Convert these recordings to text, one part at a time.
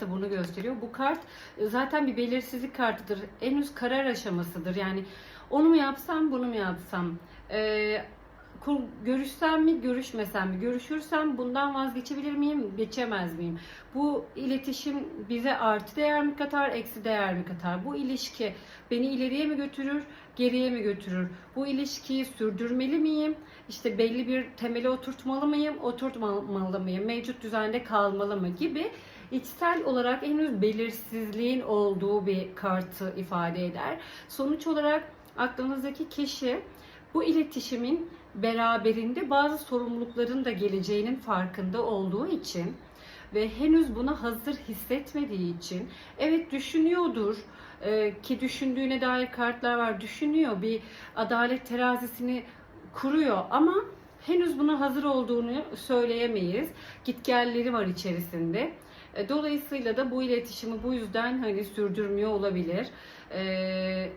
da bunu gösteriyor. Bu kart e, zaten bir belirsizlik kartıdır. Henüz karar aşamasıdır. Yani onu mu yapsam, bunu mu yapsam? Ee, görüşsem mi, görüşmesem mi? Görüşürsem bundan vazgeçebilir miyim, geçemez miyim? Bu iletişim bize artı değer mi katar, eksi değer mi katar? Bu ilişki beni ileriye mi götürür, geriye mi götürür? Bu ilişkiyi sürdürmeli miyim? İşte belli bir temeli oturtmalı mıyım, oturtmamalı mıyım? Mevcut düzende kalmalı mı gibi içsel olarak henüz belirsizliğin olduğu bir kartı ifade eder. Sonuç olarak aklınızdaki kişi bu iletişimin beraberinde bazı sorumlulukların da geleceğinin farkında olduğu için ve henüz buna hazır hissetmediği için evet düşünüyordur Ee, ki düşündüğüne dair kartlar var düşünüyor bir adalet terazisini kuruyor ama henüz buna hazır olduğunu söyleyemeyiz. Gitgelleri var içerisinde. E, Dolayısıyla da bu iletişimi bu yüzden hani sürdürmüyor olabilir. Ee,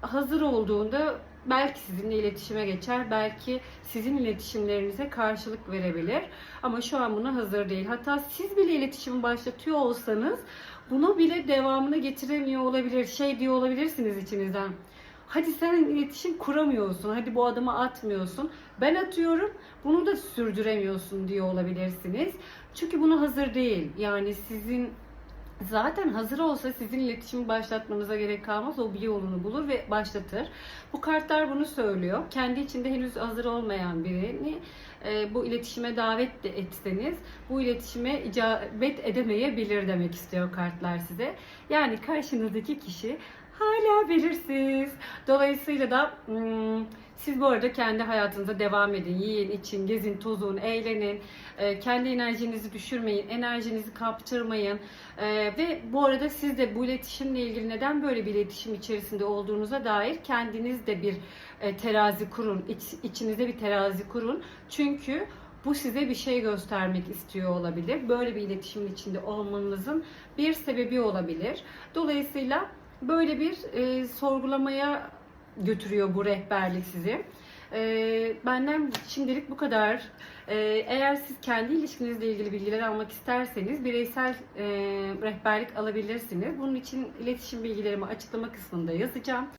hazır olduğunda belki sizinle iletişime geçer, belki sizin iletişimlerinize karşılık verebilir. Ama şu an buna hazır değil. Hatta siz bile iletişimi başlatıyor olsanız bunu bile devamını getiremiyor olabilir. Şey diyor olabilirsiniz içinizden. Hadi sen iletişim kuramıyorsun. Hadi bu adımı atmıyorsun. Ben atıyorum. Bunu da sürdüremiyorsun diyor olabilirsiniz. Çünkü buna hazır değil. Yani sizin Zaten hazır olsa sizin iletişimi başlatmanıza gerek kalmaz. O bir yolunu bulur ve başlatır. Bu kartlar bunu söylüyor. Kendi içinde henüz hazır olmayan birini e, bu iletişime davet de etseniz bu iletişime icabet edemeyebilir demek istiyor kartlar size. Yani karşınızdaki kişi hala belirsiz. Dolayısıyla da hmm, siz bu arada kendi hayatınıza devam edin. Yiyin, için, gezin, tozun, eğlenin. E, kendi enerjinizi düşürmeyin, enerjinizi kaptırmayın. E, ve bu arada siz de bu iletişimle ilgili neden böyle bir iletişim içerisinde olduğunuza dair kendiniz de bir e, terazi kurun. İç, içinizde bir terazi kurun. Çünkü bu size bir şey göstermek istiyor olabilir. Böyle bir iletişimin içinde olmanızın bir sebebi olabilir. Dolayısıyla böyle bir e, sorgulamaya götürüyor bu rehberlik sizi. E, benden şimdilik bu kadar. E, eğer siz kendi ilişkinizle ilgili bilgiler almak isterseniz bireysel e, rehberlik alabilirsiniz. Bunun için iletişim bilgilerimi açıklama kısmında yazacağım.